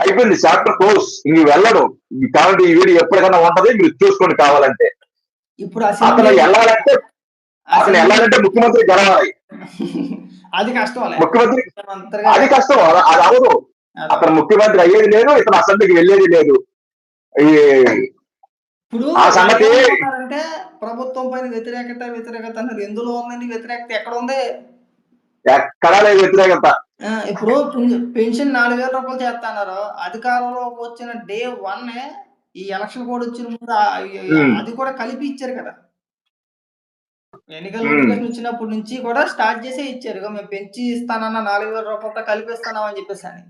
A: అయిపోయింది.
B: Chapter close. ఇంక వెళ్ళడు. కాబట్టి ఈ వీడియో ఎప్పటికైనా ఉంటది. మీరు చూసుకోండి కావాలంటే.
A: ఇప్పుడు
B: అతను వెళ్ళాలంటే అతను వెళ్ళాలంటే ముఖ్యమంత్రి గెలవాలి.
A: అది కష్టం
B: ముఖ్యమంత్రి అది కష్టం. అది అవదు అతను ముఖ్యమంత్రి అయ్యేది లేదు. ఇతను అసెంబ్లీకి వెళ్ళేది లేదు. ఈ
A: ఇప్పుడు
B: ఆ సంగతి-
A: అంటే ప్రభుత్వం పైన వ్యతిరేకత వ్యతిరేకత అన్నారు ఎందులో ఉందండి? వ్యతిరేకత ఎక్కడ ఉంది?
B: ఎక్కడా లేదు వ్యతిరేకత.
A: ఇప్పుడు పెన్- పెన్షన్ నాలుగు వేల రూపాయలు చేస్తున్నారు అధికారంలోకి వచ్చిన డే వన్ ఈ ఎలక్షన్ కోడ్ వచ్చిన ముందు. అది కూడా కలిపి ఇచ్చారు కదా. ఎన్నికల. నోటిఫికేషన్ వచ్చినప్పటి నుంచి కూడా స్టార్ట్ చేసే ఇచ్చారు. మేము పెంచి ఇస్తానన్న నాలుగు వేల రూపాయలతో కలిపిస్తున్నాం అని చెప్పేసి అని.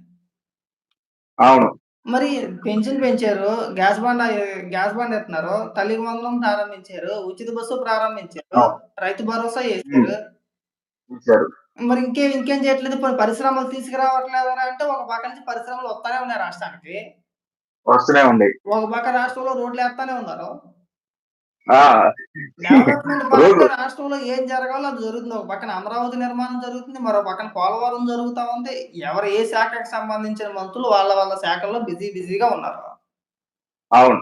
B: అవును.
A: మరి పెన్షన్ పెంచారు గ్యాస్ బండ్ గ్యాస్ బండ్ ఎత్తున్నారు తల్లి వందనం ప్రారంభించారు ఉచిత బస్సు ప్రారంభించారు. రైతు భరోసా చేశారు. మరి ఇంకేం ఇంకేం చేయట్లేదు? పోనీ పరిశ్రమలు తీసుకురావట్లేదు అంటే ఒక పక్క నుంచి పరిశ్రమలు వస్తానే ఉన్నాయి రాష్ట్రానికి.
B: వస్తూనే ఉంది.
A: ఒక పక్క రాష్ట్రంలో రోడ్లు వేస్తానే ఉన్నారు
B: ఆ
A: డెవలప్మెంట్ పరంగా
B: రోడ్లు.
A: రాష్ట్రంలో ఏం జరగాలో అది జరుగుతుంది. ఒక పక్కన అమరావతి నిర్మాణం జరుగుతుంది. మరో పక్కన పోలవరం జరుగుతా ఉంది. ఎవరు ఏ శాఖకు సంబంధించిన మంత్రులు వాళ్ళ వాళ్ళ శాఖల్లో బిజీ బిజీగా ఉన్నారు.
B: అవును.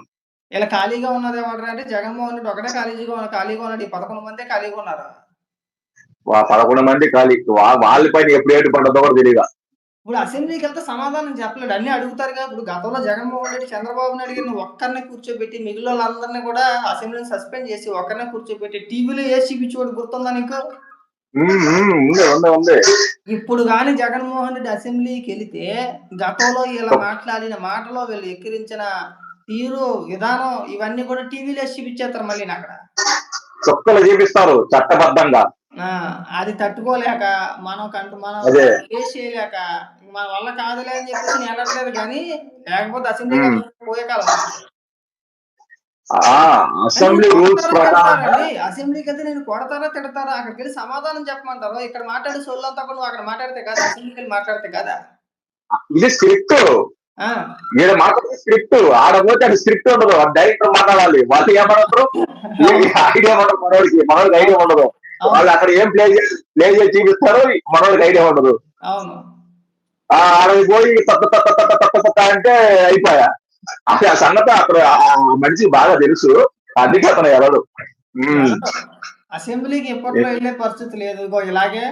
A: ఇలా ఖాళీగా ఉన్నది ఎవరు అంటే జగన్మోహన్ రెడ్డి ఒకటే ఖాళీగా ఉన్న ఖాళీగా ఉన్నాడు. ఈ పదకొండు మంది ఖాళీగా ఉన్నారు.
B: పదకొండు మంది ఖాళీ. వాళ్ళ పైన ఎప్పుడు ఏటు పడ్డదో కూడా తెలియదు
A: ఇప్పుడు అసెంబ్లీకి వెళ్తే సమాధానం చెప్పలేడు. అన్ని అడుగుతారు కదా. ఇప్పుడు గతంలో జగన్మోహన్ రెడ్డి చంద్రబాబు నాయుడు గారిని ఒక్కరినే కూర్చోబెట్టి మిగిలిన వాళ్ళందరినీ కూడా అసెంబ్లీని సస్పెండ్ చేసి ఒక్కరినే కూర్చోబెట్టి టీవీలో ఏ చూపించోడు గుర్తుందా నీకు? ఇప్పుడు కానీ జగన్మోహన్ రెడ్డి అసెంబ్లీకి వెళితే గతంలో ఇలా మాట్లాడిన మాటలో వీళ్ళు ఎక్కిరించిన తీరు విధానం ఇవన్నీ కూడా టీవీలో చూపించేస్తారు మళ్ళీ అక్కడ
B: చుక్కలు చూపిస్తారు చట్టబద్ధంగా.
A: అది తట్టుకోలేక మనం కంటు మనం. ఫేస్ చేయలేక మన వల్ల కాదులే అని చెప్పేసి నేను వెళ్ళట్లేదు కానీ లేకపోతే అసెంబ్లీ. పోయే కాలం.
B: ఆ అసెంబ్లీ రూల్స్ ప్రకారం
A: అసెంబ్లీకి వెళ్తే నేను కొడతారా తిడతారా? అక్కడికి వెళ్ళి సమాధానం చెప్పమంటారు. ఇక్కడ మాట్లాడే సొల్లంతా కూడా నువ్వు అక్కడ మాట్లాడితే కదా? అసెంబ్లీకి వెళ్ళి మాట్లాడితే కదా?
B: ఇది స్క్రిప్ట్.
A: ఆ,
B: ఈడ మాట్లాడే స్క్రిప్ట్. ఆడపోతే అది స్క్రిప్ట్ ఉండదు. డైరెక్టర్ మాట్లాడాలి. వాళ్ళు ఏమంటారు ఐడియా ఉండదు. మనోడికి మనోడికి ఐడియా ఉండదు. వాళ్ళు అక్కడ ఏం ప్లే ప్లే చేసి చూపిస్తారో మనోడికి ఐడియా ఉండదు. ఆ పోయి తప్ప తప్ప తప్ప తప్ప తప్ప అంటే అయిపోయా. ఆ సంగతి అక్కడ ఆ మనిషికి బాగా తెలుసు. అందుకే అతను ఉమ్,
A: అసెంబ్లీకి ఎప్పట్లో వెళ్ళే పరిస్థితి లేదు. ఇలాగే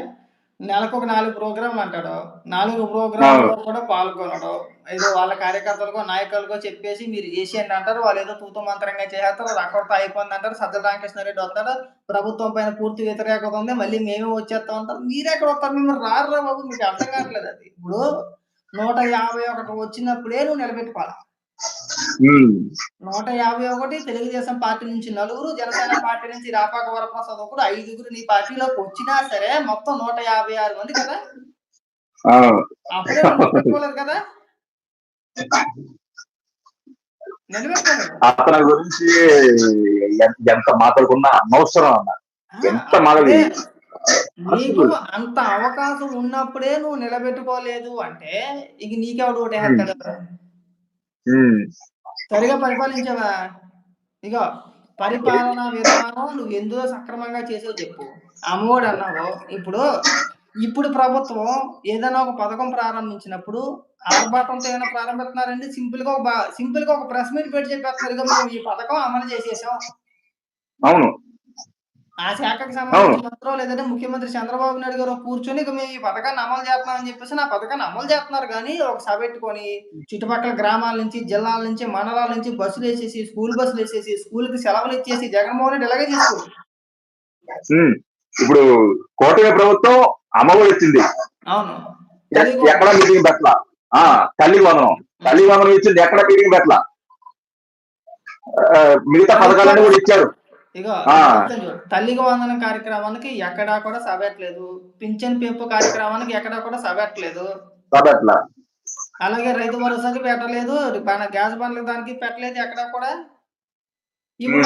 A: నెలకు ఒక నాలుగు ప్రోగ్రాంలు అంటాడు. నాలుగు ప్రోగ్రాంలో కూడా పాల్గొనడు. ఏదో వాళ్ళ కార్యకర్తలకో నాయకులకో చెప్పేసి మీరు చేసేయండి అంటారు. వాళ్ళు ఏదో తూతు మంత్రంగా చేస్తారు. అక్కడితో అయిపోయింది అంటారు. సజ్జల రామకృష్ణారెడ్డి వస్తాడు. ప్రభుత్వం పైన పూర్తి వ్యతిరేకత ఉంది. మళ్ళీ మేమే వచ్చేస్తాం అంటారు. మీరు ఎక్కడ వస్తారు. మిమ్మల్ని రారురా బాబు. మీకు అర్థం కావట్లేదు అది. ఇప్పుడు నూట యాభై ఒకటి వచ్చినప్పుడే నువ్వు నిలబెట్టుకోవాలి? నూట యాభై ఒకటి తెలుగుదేశం పార్టీ నుంచి నలుగురు జనసేన పార్టీ నుంచి రాపాక వరప్రసాద్ ఒకడు ఐదుగురు నీ పార్టీలోకి వచ్చినా సరే మొత్తం నూట యాభై ఆరు మంది కదా? అప్పుడే కదా?
B: అతని గురించి ఎంత మాట్లాడుకున్నా అనవసరం అన్న. ఎంత మాట్లాడి
A: నీకు అంత అవకాశం ఉన్నప్పుడే నువ్వు నిలబెట్టుకోలేదు అంటే ఇక నీకెవడు
B: ఉమ్,
A: సరిగా పరిపాలించావా? ఇగో పరిపాలన విధానం నువ్వు ఎందులో సక్రమంగా చేసావు చెప్పు. అమ్మఒడి అన్నావు. ఇప్పుడు ఇప్పుడు ప్రభుత్వం ఏదైనా ఒక పథకం ప్రారంభించినప్పుడు ఆర్భాటంతో ఏదైనా ప్రారంభిస్తున్నారండి సింపుల్గా ఒక సింపుల్గా ఒక ప్రెస్ మీట్ పెట్టి చెప్పేస్తున్నారు. ఇక మేము ఈ పథకం అమలు చేసేసాం.
B: అవును.
A: ఆ శాఖకు సంబంధించిన మంత్రులు లేదంటే ముఖ్యమంత్రి చంద్రబాబు నాయుడు గారు కూర్చొని ఇక మేము ఈ పథకాన్ని అమలు చేస్తున్నాం అని చెప్పేసి నా పథకాన్ని అమలు చేస్తున్నారు. కానీ ఒక సభ పెట్టుకొని చుట్టుపక్కల గ్రామాల నుంచి జిల్లాల నుంచి మండలాల నుంచి బస్సులు వేసేసి స్కూల్ బస్సులు వేసేసి స్కూల్కి సెలవులు ఇచ్చేసి జగన్మోహన్ రెడ్డి ఇలాగే చేసుకోండి
B: ఇప్పుడు కూటమి ప్రభుత్వం అమ్మఒడి ఇచ్చింది
A: అవును.
B: ఎక్కడ మీటింగ్ పెట్టలా? ఆ తల్లి వందనం. తల్లి వందనం ఇచ్చింది ఎక్కడ మీటింగ్ పెట్టలా? మిగతా పథకాలన్నీ కూడా ఇచ్చారు.
A: ఇగో. తల్లికి వందనం కార్యక్రమానికి ఎక్కడా కూడా సభ పెట్టలేదు పింఛన్ పెంపు కార్యక్రమానికి ఎక్కడా కూడా
B: కాబట్టి
A: అలాగే రైతు భరోసాకి పెట్టలేదు. గ్యాస్ బండ్ల దానికి పెట్టలేదు ఎక్కడా కూడా. ఇప్పుడు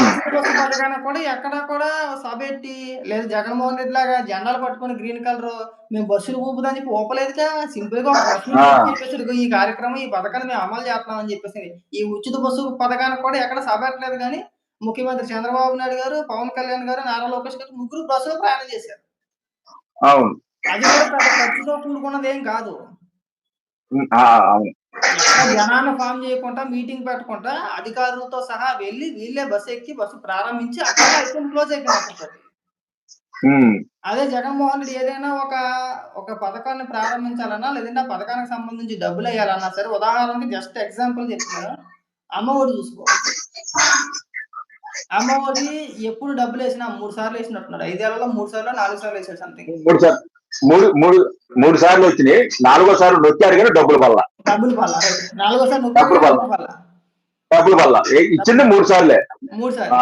A: కూడా ఎక్కడా కూడా సభ పెట్టి లేదు. జగన్మోహన్ రెడ్డి లాగా జెండాలు పట్టుకొని గ్రీన్ కలర్ మేము బస్సులు ఊపుదని చెప్పి ఊపలేదుగా సింపుల్గా చెప్పేసి ఈ కార్యక్రమం ఈ పథకాన్ని మేము అమలు చేస్తున్నామని చెప్పేసి. ఈ ఉచిత బస్సు పథకానికి కూడా ఎక్కడ సభ కానీ ముఖ్యమంత్రి చంద్రబాబు నాయుడు గారు పవన్ కళ్యాణ్ గారు నారా లోకేష్ గారు ముగ్గురు బస్సులో ప్రయాణం చేశారు.
B: అవును.
A: అది ఖర్చుతో కూడుకున్నది ఏం కాదు. జనాన్ని ఫామ్ చేయకుండా మీటింగ్ పెట్టకుండా అధికారులతో సహా వెళ్ళి వీళ్ళే బస్సు ఎక్కి బస్సు ప్రారంభించి అక్కడ అయిపోయింది క్లోజ్ అయిపోయింది అదే జగన్మోహన్ రెడ్డి ఏదైనా ఒక ఒక పథకాన్ని ప్రారంభించాలన్నా లేదంటే ఆ పథకానికి సంబంధించి డబ్బులు వేయాలన్నా సరే ఉదాహరణకి జస్ట్ ఎగ్జాంపుల్ చెప్తున్నాను అమ్మఒడి చూసుకో. అమ్మఒడి ఎప్పుడు డబ్బులు వేసినా మూడు సార్లు వేసినట్టున్నాడు. ఐదేళ్ళలో మూడు సార్లు నాలుగు సార్లు వేసాడు సంథింగ్
B: మూడు సార్లు మూడు మూడు మూడు సార్లు వచ్చినాయి. నాలుగో సార్లు నొక్కారు కానీ డబ్బులు పల్ల
A: డబ్బులు పల్ల నాలుగోసారి
B: డబ్బులు పల్ల.
A: డబ్బులు పల్ల
B: డబ్బులు పల్ల ఏ- ఇచ్చింది మూడు సార్లే.
A: మూడు సార్లు.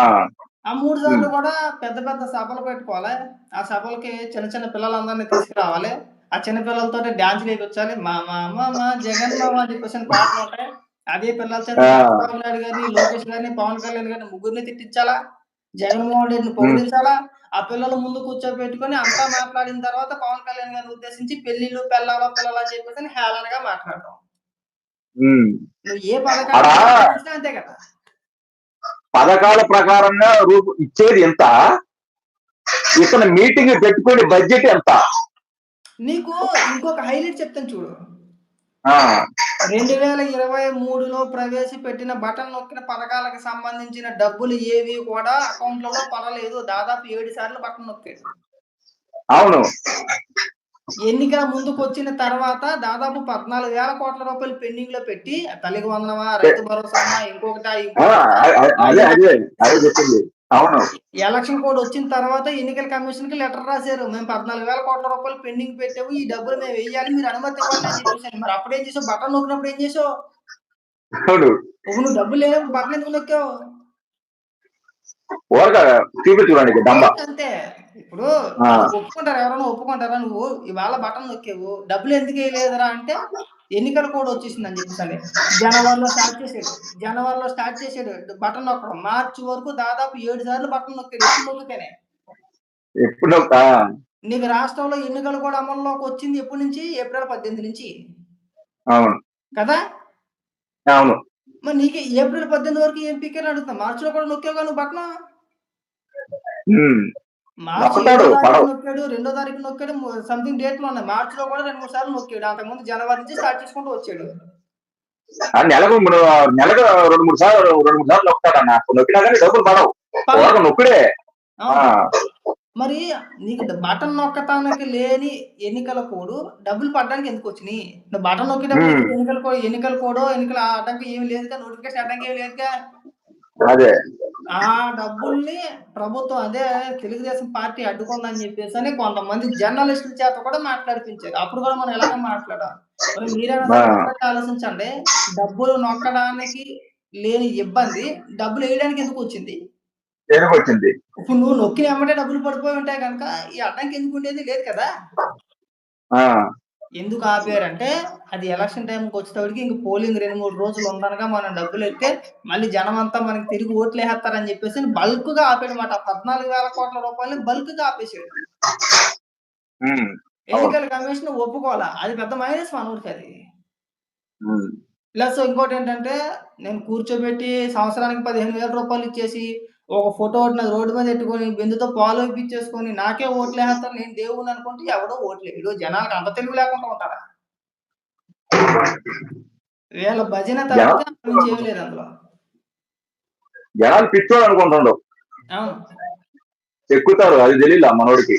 B: ఆ,
A: మూడు సార్లు కూడా పెద్ద పెద్ద సభలు పెట్టుకోవాలి. ఆ సభలకి చిన్న చిన్న పిల్లలందరినీ తీసుకురావాలి. ఆ చిన్న పిల్లలతో డాన్స్ వేయించాలి మా మా మా మా జగన్ మామ అని చెప్పేసి పాటలు ఉంటాయి అదే పిల్లలతో
B: ఆ.
A: చంద్రబాబు నాయుడు గారిని లోకేష్ గారిని పవన్ కళ్యాణ్ గారిని ముగ్గురిని తిట్టించాలా? జగన్మోహన్ రెడ్డిని పొగిడించాలా? ఆ పిల్లల ముందు కూర్చోబెట్టుకొని అంతా మాట్లాడిన తర్వాత పవన్ కళ్యాణ్ గారిని ఉద్దేశించి పెళ్ళిళ్ళు పిల్లల పిల్లలు అని చెప్పేసి హేళనగా మాట్లాడటం. నువ్వు ఏ పథకాలు అంతే కదా.
B: పథకాల ప్రకారంగా రూపు ఇచ్చేది ఎంత? ఇక్కడ మీటింగ్ పెట్టుకునే బడ్జెట్ ఎంత?
A: నీకు ఇంకొక హైలైట్ చెప్తాను చూడు. రెండు వేల ఇరవై మూడులో ప్రవేశపెట్టిన బటన్ నొక్కిన పథకాలకు సంబంధించిన డబ్బులు ఏవి కూడా అకౌంట్లలో పడలేదు. దాదాపు ఏడు సార్లు బటన్ నొక్కాడు.
B: అవును.
A: ఎన్నికల ముందుకు వచ్చిన తర్వాత దాదాపు పద్నాలుగు వేల కోట్ల రూపాయలు పెండింగ్లో పెట్టి తల్లికి వందనమా రైతు భరోసా ఇంకొకటి
B: అవును.
A: ఎలక్షన్ కోడ్ వచ్చిన తర్వాత ఎన్నికల కమిషన్కి లెటర్ రాశారు. మేము పద్నాలుగు వేల కోట్ల రూపాయలు పెండింగ్ పెట్టాము. ఈ డబ్బులు మేము వేయాలి. మీరు అనుమతి ఇవ్వాలి అని చెప్పేసి మరి అప్పుడేం చేసావు? బటన్ నొక్కినప్పుడు ఏం చేసావు? ఇప్పుడు నువ్వు డబ్బులు లేనప్పుడు బటన్ ఎందుకు నొక్కావు?
B: చూపించుకోవడానికి
A: అంతే. ఇప్పుడు. ఒప్పుకుంటారు ఎవరైనా ఒప్పుకుంటారా? నువ్వు ఇవాళ బటన్ నొక్కేవు. డబ్బులు ఎందుకు వేయలేదురా అంటే ఎన్నికల కోడ్ వచ్చేసింది అని చెప్పేసి జనవరిలో స్టార్ట్ చేసాడు. జనవరిలో స్టార్ట్ చేసాడు. బటన్ నొక్కడం. మార్చి వరకు దాదాపు ఏడు సార్లు బటన్ నొక్కాడు. ఎప్పుడు నొక్కితేనే.
B: ఎప్పుడు ఆ,
A: నీకు రాష్ట్రంలో ఎన్నికలు కూడా అమల్లోకి వచ్చింది ఎప్పటి నుంచి? ఏప్రిల్ పద్దెనిమిది నుంచి.
B: అవును.
A: కదా?
B: అవును.
A: మరి నీకు ఏప్రిల్ పద్దెనిమిది వరకు ఏం పీకర్ అడుగుతా మార్చిలో కూడా నొక్కావు నువ్వు బటన్? నొక్కాడు రెండో తారీఖు నొక్కాడు సంథింగ్ డేట్లో ఉన్నాయి మార్చి లో కూడా రెండు మూడు సార్లు నొక్కాడు. అంతకుముందు జనవరి నుంచి స్టార్ట్ చేసుకుంటూ వచ్చాడు.
B: నెలకు నెలకు రెండు మూడు సార్లు రెండు మూడు సార్లు నొక్కుతాడన్న నొక్కినా కానీ డబ్బులు పడవు. నొక్కుడే.
A: మరి నీకు బటన్ నొక్కటానికి లేని ఎన్నికల కోడ్ డబ్బులు పడడానికి ఎందుకు వచ్చినాయి? నువ్వు బటన్ నొక్కేటప్పుడు. నీకు ఎన్నికల కోడ్ ఎన్నికల కోడో ఎన్నికల అడ్డంకి ఏమి లేదుగా నోటిఫికేషన్ అడ్డంకి ఏమి లేదుగా?
B: అదే.
A: ఆ డబ్బుల్ని ప్రభుత్వం అదే తెలుగుదేశం పార్టీ అడ్డుకుందని చెప్పేసి అని కొంతమంది జర్నలిస్టుల చేత కూడా మాట్లాడిపించారు. అప్పుడు కూడా మనం ఎలాగ మాట్లాడాం మరి మీరైనా ఆలోచించండి. డబ్బులు నొక్కడానికి లేని ఇబ్బంది డబ్బులు వేయడానికి ఎందుకు వచ్చింది? ఇప్పుడు నువ్వు నొక్కిన ఎమ్మటే డబ్బులు పడిపోయి ఉంటాయి కనుక ఈ అడ్డంకి ఎందుకు ఉండేది? లేదు కదా? ఎందుకు ఆపారంటే అది ఎలక్షన్ టైంకి వచ్చేటప్పటికి ఇంక పోలింగ్ రెండు మూడు రోజులు ఉందనగా మనం డబ్బులు ఎత్తే మళ్ళీ జనం అంతా మనకి తిరిగి ఓట్లు వేస్తారని చెప్పేసి బల్క్గా ఆపాడనమాట పద్నాలుగు వేల కోట్ల రూపాయలు బల్క్గా ఆపేసాడు ఎన్నికల కమిషన్ ఒప్పుకోవాలా? అది పెద్ద మైనస్ మనూరికి అది. ప్లస్ ఇంకోటి ఏంటంటే నేను కూర్చోబెట్టి సంవత్సరానికి పదిహేను వేల రూపాయలు ఇచ్చేసి ఒక ఫోటో ఒకటి నాది రోడ్డు మీద పెట్టుకొని బిందుతో పాలు ఇప్పించేసుకొని నాకే ఓట్లు వేస్తారు నేను దేవుని అనుకుంటే ఎవడో ఓట్లు. వేయడు జనాలకు అంత తెలుగు లేకుండా ఉంటారా వీళ్ళ భజన చేయలేదు అందులో.
B: జనాలు పిచ్చోడు అనుకుంటుండవు. ఎక్కుతారు. అది తెలియదు మనోడికి.